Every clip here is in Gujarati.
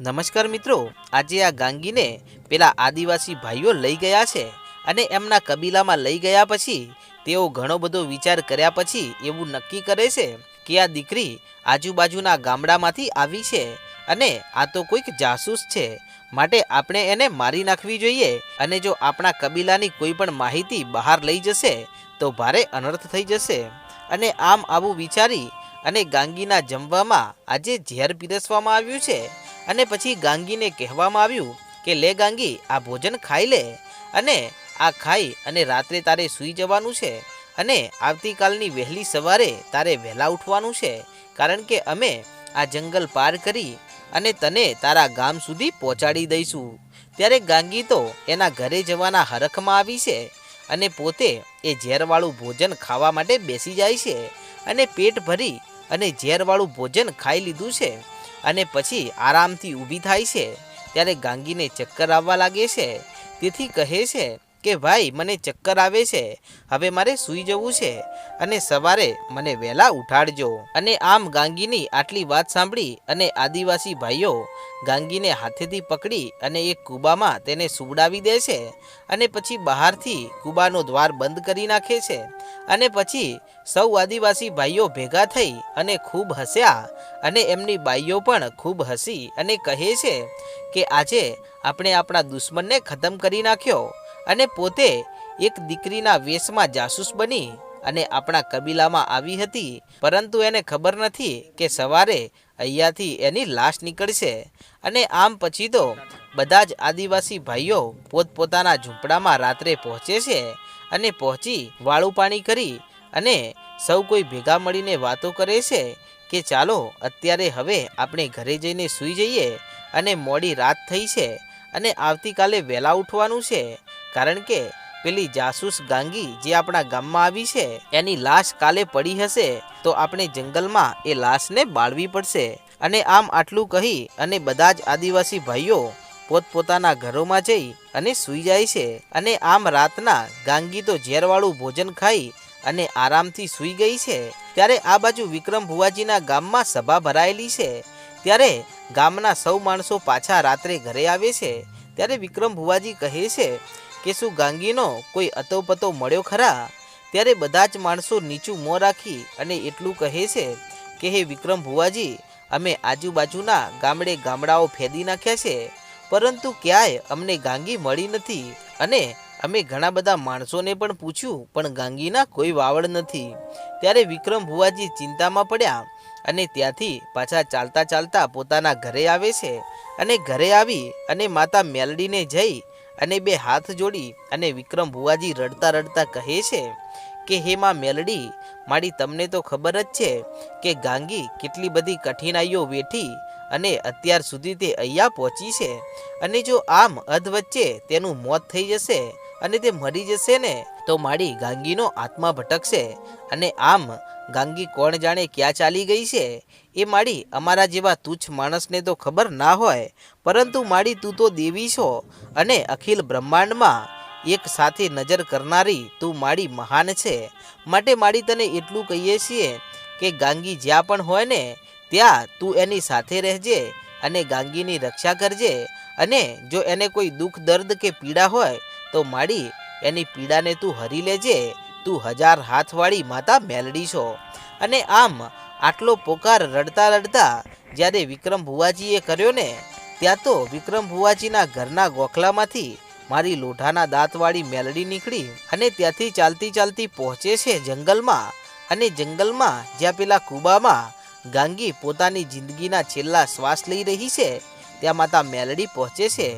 નમસ્કાર મિત્રો, આજે આ ગાંગીને પેલા આદિવાસી ભાઈઓ લઈ ગયા છે અને એમના કબીલામાં લઈ ગયા પછી તેઓ ઘણો બધો વિચાર કર્યા પછી એવું નક્કી કરે છે કે આ દીકરી આજુબાજુના ગામડામાંથી આવી છે અને આ તો કોઈક જાસૂસ છે. માટે આપણે એને મારી નાખવી જોઈએ અને જો આપણા કબીલાની કોઈ પણ માહિતી બહાર લઈ જશે તો ભારે અનર્થ થઈ જશે. અને આમ આવું વિચારી અને ગાંગીના જમવામાં આજે ઝેર પીરસવામાં આવ્યું છે. અને પછી ગાંગીને કહેવામાં આવ્યું કે, લે ગાંગી, આ ભોજન ખાઈ લે અને આ ખાઈ અને રાત્રે તારે સૂઈ જવાનું છે અને આવતીકાલની વહેલી સવારે તારે વહેલા ઉઠવાનું છે, કારણ કે અમે આ જંગલ પાર કરી અને તને તારા ગામ સુધી પહોંચાડી દઈશું. ત્યારે ગાંગી તો એના ઘરે જવાના હરખમાં આવી છે અને પોતે એ ઝેરવાળું ભોજન ખાવા માટે બેસી જાય છે અને પેટ ભરી અને ઝેરવાળું ભોજન ખાઈ લીધું છે. અને પછી આરામથી ઊભી થાય છે, ત્યારે ગાંગીને ચક્કર આવવા લાગે છે. તેથી કહે છે કે, ભાઈ, મને ચક્કર આવે છે. હવે મારે સૂઈ જવું છે અને સવારે મને વહેલા ઉઠાડજો. અને આમ ગાંગીની આટલી વાત સાંભળી અને આદિવાસી ભાઈઓ ગાંગીને હાથેથી પકડી અને એક કૂબામાં તેને સુવડાવી દે છે અને પછી બહારથી કૂબાનો દ્વાર બંધ કરી નાખે છે. અને પછી સૌ આદિવાસી ભાઈઓ ભેગા થઈ અને ખૂબ હસ્યા અને એમની બાઈઓ પણ ખૂબ હસી અને કહે છે કે આજે આપણે આપણા દુશ્મનને ખતમ કરી નાખ્યો અને પોતે એક દીકરીના વેશમાં જાસૂસ બની અને આપણા કબીલામાં આવી હતી. પરંતુ એને ખબર નથી કે સવારે અહીંયાથી એની લાશ નીકળશે અને આમ પછી તો બધા જ આદિવાસી ભાઈઓ પોતપોતાના ઝૂંપડામાં રાત્રે પહોંચે છે અને પહોંચી વાળું પાણી કરી અને સૌ કોઈ ભેગા મળીને વાતો કરે છે કે ચાલો અત્યારે હવે આપણે ઘરે જઈને સૂઈ જઈએ અને મોડી રાત થઈ છે અને આવતીકાલે વહેલા ઉઠવાનું છે. કારણ કે પેલી જાસૂસ ગાંગી જે આપણા ગામમાં આવી છે, એની લાશ કાલે પડી હશે તો આપણે જંગલમાં એ લાશને બાળવી પડશે. અને આમ આટલું કહી અને બધા જ આદિવાસી ભાઈઓ પોતપોતાના ઘરોમાં જઈ અને સૂઈ જાય છે અને આમ રાતના ગાંગી તો ઝેરવાળું ભોજન ખાઈ અને આરામથી સૂઈ ગઈ છે. ત્યારે આ બાજુ વિક્રમ ભુવાજીના ગામમાં સભા ભરાયેલી છે. ત્યારે ગામના સૌ માણસો પાછા રાત્રે ઘરે આવે છે. ત્યારે વિક્રમ ભુવાજી કહે છે કે, શું ગાંગીનો કોઈ અતોપતો મળ્યો ખરા? ત્યારે બધા જ માણસો નીચું મોં રાખી અને એટલું કહે છે કે, હે વિક્રમ ભુવાજી, અમે આજુબાજુના ગામડે ગામડાઓ ફેદી નાખ્યા છે. પરંતુ ક્યાંય અમને ગાંગી મળી નથી. અને અમે ઘણા બધા માણસોને પણ પૂછ્યું, પણ ગાંગીના કોઈ વાવડ નથી. ત્યારે વિક્રમ ભુવાજી ચિંતામાં પડ્યા અને ત્યાંથી પાછા ચાલતા ચાલતા પોતાના ઘરે આવે છે. અને ઘરે આવી અને માતા મેલડીને જઈ અને બે હાથ જોડી અને વિક્રમ ભુવાજી રડતા રડતા કહે છે કે, હે માં મેલડી, મારી તમને તો ખબર જ છે કે ગાંગી કેટલી બધી કઠિનાઈઓ વેઠી અને અત્યાર સુધી તે અહીંયા પહોંચી છે. અને જો આમ અધ વચ્ચે તેનું મોત થઈ જશે અને તે મરી જશે ને, તો મારી ગાંગીનો આત્મા ભટકશે. અને આમ ગાંગી કોણ જાણે ક્યાં ચાલી ગઈ છે? એ માડી અમારા જેવા તુચ્છ માણસને તો ખબર ના હોય, પરંતુ માડી તું તો દેવી છો અને અખિલ બ્રહ્માંડમાં એક સાથે નજર કરનારી તું માડી મહાન છે. માટે માડી તને એટલું કહીએ છીએ કે ગાંગી જ્યાં પણ હોય ને ત્યાં તું એની સાથે રહેજે અને ગાંગીની રક્ષા કરજે. અને જો એને કોઈ દુઃખ, દર્દ કે પીડા હોય, તો માડી એની પીડાને તું હરી લેજે. તું હજાર હાથવાળી માતા મેલડી છો. અને આમ આટલો પોકાર રડતા રડતા જ્યારે વિક્રમ ભુવાજીએ કર્યો ને, ત્યાં તો વિક્રમ ભુવાજીના ઘરના ગોખલામાંથી મારી લોઢાના દાંતવાળી મેલડી નીકળી અને ત્યાંથી ચાલતી ચાલતી પહોંચે છે જંગલમાં. અને જંગલમાં જ્યાં પેલા કૂબામાં ગાંગી પોતાની જિંદગીના છેલ્લા શ્વાસ લઈ રહી છે. ત્યાં માતા મેલડી પહોંચે છે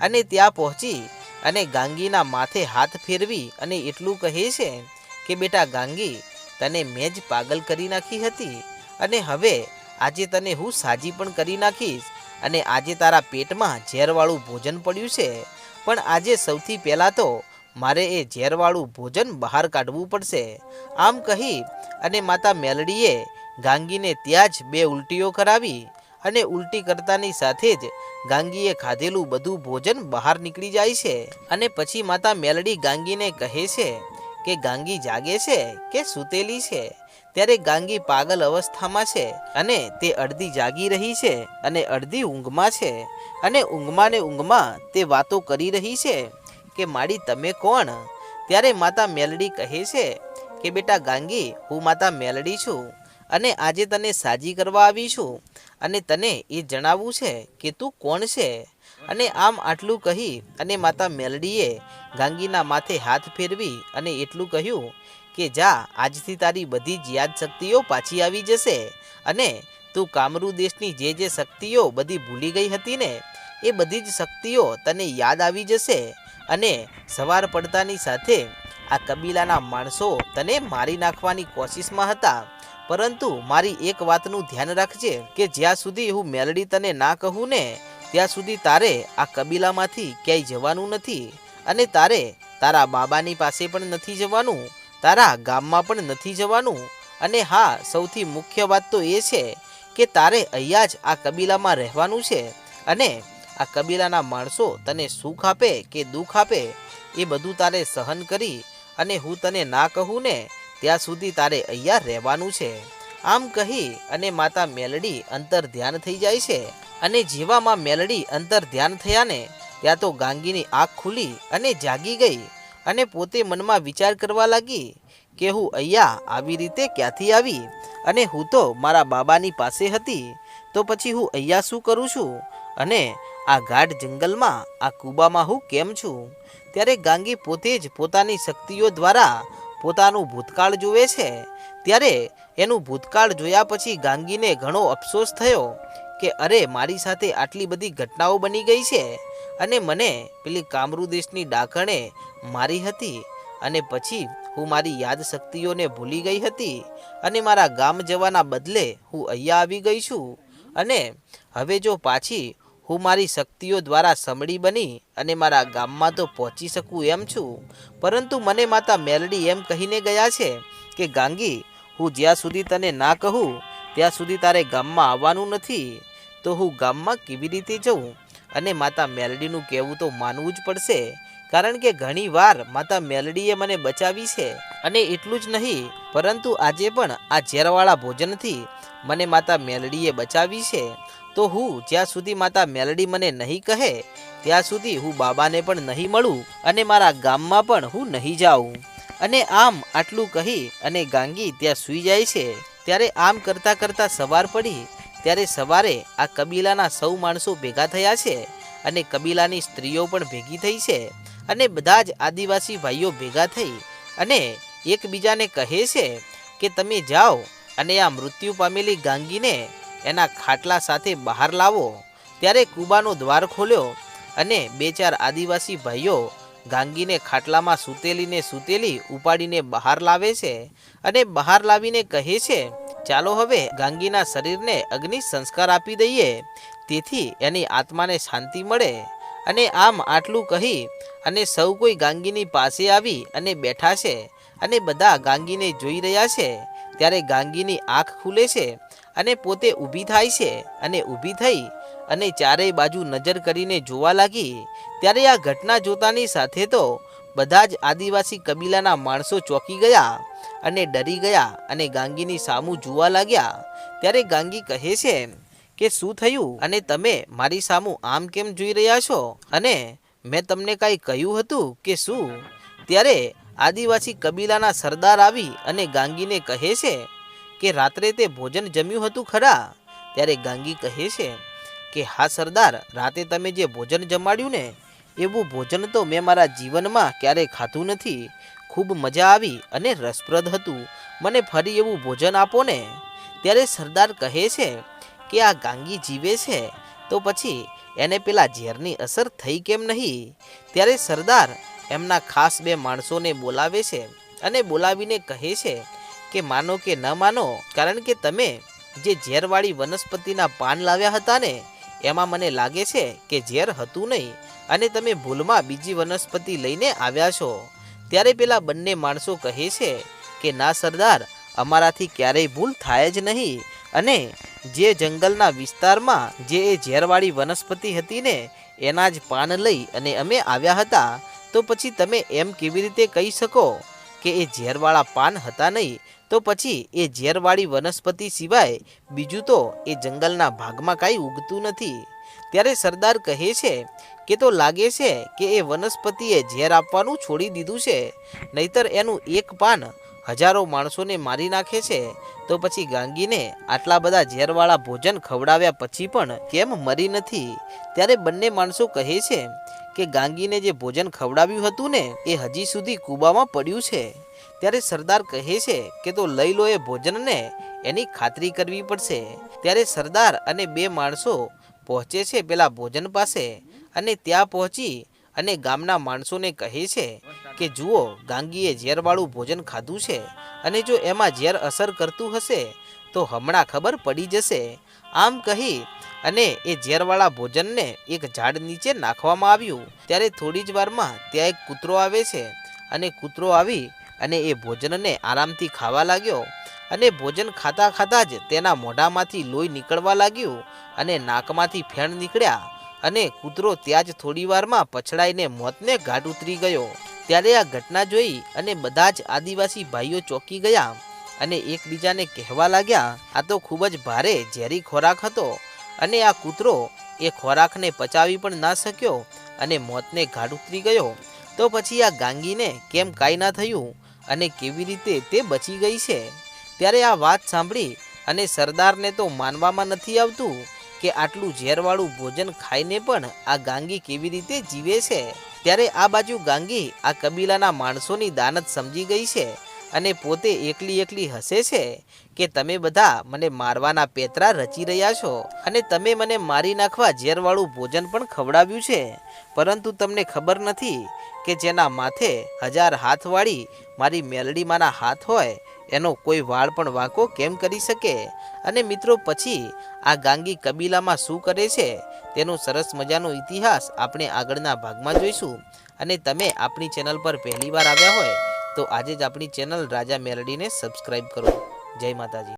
અને ત્યાં પહોંચી અને ગાંગીના માથે હાથ ફેરવી અને એટલું કહે છે કે, બેટા ગાંગી, તને મેં જ પાગલ કરી નાખી હતી અને હવે આજે તને હું સાજી પણ કરી નાખીશ અને આજે તારા પેટમાં ઝેરવાળું ભોજન પડ્યું છે. પણ આજે સૌથી પહેલાં તો મારે એ ઝેરવાળું ભોજન બહાર કાઢવું પડશે. આમ કહી અને માતા મેલડીએ ગાંગીને ત્યાં જ બે ઉલટીઓ કરાવી અને ઉલટી કરતાની સાથે જ ગાંગીએ ખાધેલું બધું ભોજન બહાર નીકળી જાય છે. અને પછી માતા મેલડી ગાંગીને કહે છે કે ગાંગી જાગે છે કે સૂતેલી છે? ત્યારે ગાંગી પાગલ અવસ્થામાં છે અને તે અડધી જાગી રહી છે અને અડધી ઊંઘમાં છે. અને ઊંઘમાં ને ઊંઘમાં તે વાતો કરી રહી છે કે માડી તમે કોણ? ત્યારે માતા મેલડી કહે છે કે બેટા ગાંગી, હું માતા મેલડી છું. અને આજે તને સાજી કરવા આવી છું અને તને એ જણાવવું છે કે તું કોણ છે? અને આમ આટલું કહી અને માતા મેલડીએ ગાંગીના માથે હાથ ફેરવી અને એટલું કહ્યું કે, જા, આજથી તારી બધી જ યાદ શક્તિઓ પાછી આવી જશે અને તું કામરૂ દેશની જે જે શક્તિઓ બધી ભૂલી ગઈ હતી ને, એ બધી જ શક્તિઓ તને યાદ આવી જશે અને સવાર પડતાની સાથે આ કબીલાના માણસો તને મારી નાખવાની કોશિશમાં હતા. પરંતુ મારી એક વાતનું ધ્યાન રાખજે કે જ્યાં સુધી હું મેલડી તને ના કહું ને, ત્યાં સુધી તારે આ કબીલામાંથી ક્યાંય જવાનું નથી અને તારે તારા બાબાની પાસે પણ નથી જવાનું, તારા ગામમાં પણ નથી જવાનું. અને હા, સૌથી મુખ્ય વાત તો એ છે કે તારે અહીંયા જ આ કબીલામાં રહેવાનું છે અને આ કબીલાના માણસો તને સુખ આપે કે દુઃખ આપે એ બધું તારે સહન કરી અને હું તને ના કહું ને ત્યાં સુધી તારે અહીંયા રહેવાનું છે. આમ કહી અને માતા મેલડી અંતર ધ્યાન થઈ જાય છે અને જેવામાં મેલડી અંતર ધ્યાન થયા ને ત્યાં તો ગાંગીની આંખ ખુલી અને જાગી ગઈ અને પોતે મનમાં વિચાર કરવા લાગી કે હું અહીંયા આવી રીતે ક્યાંથી આવી અને હું તો મારા બાબાની પાસે હતી. તો પછી હું અહીંયા શું કરું છું? અને આ ગાઢ જંગલમાં, આ કૂબામાં હું કેમ છું? ત્યારે ગાંગી પોતે જ પોતાની શક્તિઓ દ્વારા પોતાનું ભૂતકાળ જુએ છે? ત્યારે એનું ભૂતકાળ જોયા પછી ગાંગીને ઘણો અફસોસ થયો કે અરે, મારી સાથે આટલી બધી ઘટનાઓ બની ગઈ છે અને મને પેલી કામરૂ દેશની ડાકણે મારી હતી અને પછી હું મારી યાદ શક્તિઓને ભૂલી ગઈ હતી અને મારા ગામ જવાના બદલે હું અહીંયા આવી ગઈ છું. અને હવે જો પાછી હું મારી શક્તિઓ દ્વારા સમળી બની અને મારા ગામમાં તો પહોંચી શકું એમ છું. પરંતુ મને માતા મેલડી એમ કહીને ગયા છે કે, ગાંગી, હું જ્યાં સુધી તને ના કહું, ત્યાં સુધી તારે ગામમાં આવવાનું નથી. તો હું ગામમાં કેવી રીતે જઉં? અને માતા મેલડીનું કહેવું તો માનવું જ પડશે. કારણ કે ઘણી વાર માતા મેલડીએ મને બચાવી છે અને એટલું જ નહીં, પરંતુ આજે પણ આ ઝેરવાળા ભોજનથી મને માતા મેલડીએ બચાવી છે. તો હું જ્યાં સુધી માતા મેલડી મને નહીં કહે, ત્યાં સુધી હું બાબાને પણ નહીં મળું અને મારા ગામમાં પણ હું નહીં જાઉં. અને આમ આટલું કહી અને ગાંગી ત્યાં સૂઈ જાય છે. ત્યારે આમ કરતાં કરતાં સવાર પડી. ત્યારે સવારે આ કબીલાના સૌ માણસો ભેગા થયા છે અને કબીલાની સ્ત્રીઓ પણ ભેગી થઈ છે અને બધા જ આદિવાસી ભાઈઓ ભેગા થઈ અને એકબીજાને કહે છે કે તમે જાઓ અને આ મૃત્યુ પામેલી ગાંગીને એના ખાટલા સાથે બહાર લાવો. ત્યારે કુબાનો દ્વાર ખોલ્યો અને બે ચાર આદિવાસી ભાઈઓ ગાંગીને ખાટલામાં સૂતેલીને સૂતેલી ઉપાડીને બહાર લાવે છે અને બહાર લાવીને કહે છે, ચાલો હવે ગાંગીના શરીરને અગ્નિ સંસ્કાર આપી દઈએ. તેથી એની આત્માને શાંતિ મળે. અને આમ આટલું કહી અને સૌ કોઈ ગાંગીની પાસે આવી અને બેઠા છે અને બધા ગાંગીને જોઈ રહ્યા છે. ત્યારે ગાંગીની આંખ ખુલે છે અને પોતે ઊભી થાય છે અને ઊભી થઈ અને ચારેય બાજુ નજર કરીને જોવા લાગી, ત્યારે આ ઘટના જોતાની સાથે તો બધા જ આદિવાસી કબીલાના માણસો ચોંકી ગયા અને ડરી ગયા અને ગાંગીની સામું જોવા લાગ્યા. ત્યારે ગાંગી કહે છે કે, શું થયું? અને તમે મારી સામું આમ કેમ જોઈ રહ્યા છો? અને મેં તમને કાંઈ કહ્યું હતું કે શું? ત્યારે આદિવાસી કબીલાના સરદાર આવી અને ગાંગીને કહે છે કે રાત્રે તે ભોજન જમ્યું હતું ખરા? ત્યારે ગાંગી કહે છે કે, હા, સરદાર, રાતે તમે જે ભોજન જમાડ્યું ને, એવું ભોજન તો મેં મારા જીવનમાં ક્યારેય ખાધું નથી. ખૂબ મજા આવી અને રસપ્રદ હતું. મને ફરી એવું ભોજન આપો ને. ત્યારે સરદાર કહે છે કે, આ ગાંગી જીવે છે. તો પછી એને પેલા ઝેરની અસર થઈ કેમ નહીં? ત્યારે સરદાર એમના ખાસ બે માણસોને બોલાવે છે અને બોલાવીને કહે છે કે માનો કે ન માનો, કારણ કે તમે જે ઝેરવાળી વનસ્પતિના પાન લાવ્યા હતા ને, એમાં મને લાગે છે કે ઝેર હતું નહીં અને તમે ભૂલમાં બીજી વનસ્પતિ લઈને આવ્યા છો. ત્યારે પેલા બંને માણસો કહે છે કે, ના સરદાર, અમારાથી ક્યારેય ભૂલ થાય જ નહીં અને જે જંગલના વિસ્તારમાં જે એ ઝેરવાળી વનસ્પતિ હતી ને, એના જ પાન લઈ અને અમે આવ્યા હતા. તો પછી તમે એમ કેવી રીતે કહી શકો? કે એ ઝેરવાળા પાન હતા નહીં, તો પછી એ ઝેરવાળી વનસ્પતિ સિવાય બીજું તો એ જંગલના ભાગમાં કાંઈ ઉગતું નથી. ત્યારે સરદાર કહે છે કે તો લાગે છે કે એ વનસ્પતિએ ઝેર આપવાનું છોડી દીધું છે, નહીતર એનું એક પાન હજારો માણસોને મારી નાખે છે, તો પછી ગાંગીને આટલા બધા ઝેરવાળા ભોજન ખવડાવ્યા પછી પણ કેમ મરી નથી? ત્યારે બંને માણસો કહે છે કે ગાંગીને જે ભોજન ખવડાવ્યું હતું ને, એ હજી સુધી કૂબામાં પડ્યું છે. ત્યારે સરદાર કહે છે કે તો લઈ લો એ ભોજનને, એની ખાતરી કરવી પડશે. ત્યારે સરદાર અને બે માણસો પહોંચે છે પેલા ભોજન પાસે અને ત્યાં પહોંચી અને ગામના માણસોને કહે છે કે, જુઓ, ગાંગીએ ઝેરવાળું ભોજન ખાધું છે અને જો એમાં ઝેર અસર કરતું હશે, તો હમણાં ખબર પડી જશે. આમ કહી અને એ ઝેરવાળા ભોજનને એક ઝાડ નીચે નાખવામાં આવ્યું. ત્યારે થોડી જ વારમાં ત્યાં એક કૂતરો આવે છે અને કૂતરો આવી અને એ ભોજનને આરામથી ખાવા લાગ્યો અને ભોજન ખાતા ખાતા જ તેના મોઢામાંથી લોહી નીકળવા લાગ્યું અને નાકમાંથી ફેણ નીકળ્યા અને કૂતરો ત્યાં જ થોડી વારમાં પછડાઈને મોતને ઘાટ ઉતરી ગયો. ત્યારે આ ઘટના જોઈ અને બધા જ આદિવાસી ભાઈઓ ચોંકી ગયા અને એકબીજાને કહેવા લાગ્યા, આ તો ખૂબ જ ભારે ઝેરી ખોરાક હતો. અને આ કૂતરો એ ખોરાકને પચાવી પણ ના શક્યો અને મોતને ઘાટ ઉતરી ગયો. તો પછી આ ગાંગીને કેમ કાંઈ ના થયું અને કેવી રીતે તે બચી ગઈ છે? ત્યારે આ વાત સાંભળી અને સરદારને તો માનવામાં નથી આવતું કે આટલું ઝેરવાળું ભોજન ખાઈને પણ આ ગાંગી કેવી રીતે જીવે છે? ત્યારે આ બાજુ ગાંગી આ કબીલાના માણસોની દાનત સમજી ગઈ છે અને પોતે એકલી એકલી હસે છે કે તમે બધા મને મારવાના પેતરા રચી રહ્યા છો? અને તમે મને મારી નાખવા ઝેરવાળું ભોજન પણ ખવડાવ્યું છે? પરંતુ તમને ખબર નથી કે જેના માથે હજાર હાથવાળી મારી મેલડીમાંના હાથ હોય, એનો કોઈ વાળ પણ વાંકો કેમ કરી શકે? અને મિત્રો, પછી આ ગાંગી કબીલામાં શું કરે છે? તેનો સરસ મજાનો ઇતિહાસ આપણે આગળના ભાગમાં જોઈશું. અને તમે આપણી ચેનલ પર પહેલીવાર આવ્યા હોય તો આજે જ આપણી ચેનલ રાજા મેલડીને સબસ્ક્રાઈબ કરો. જય માતાજી.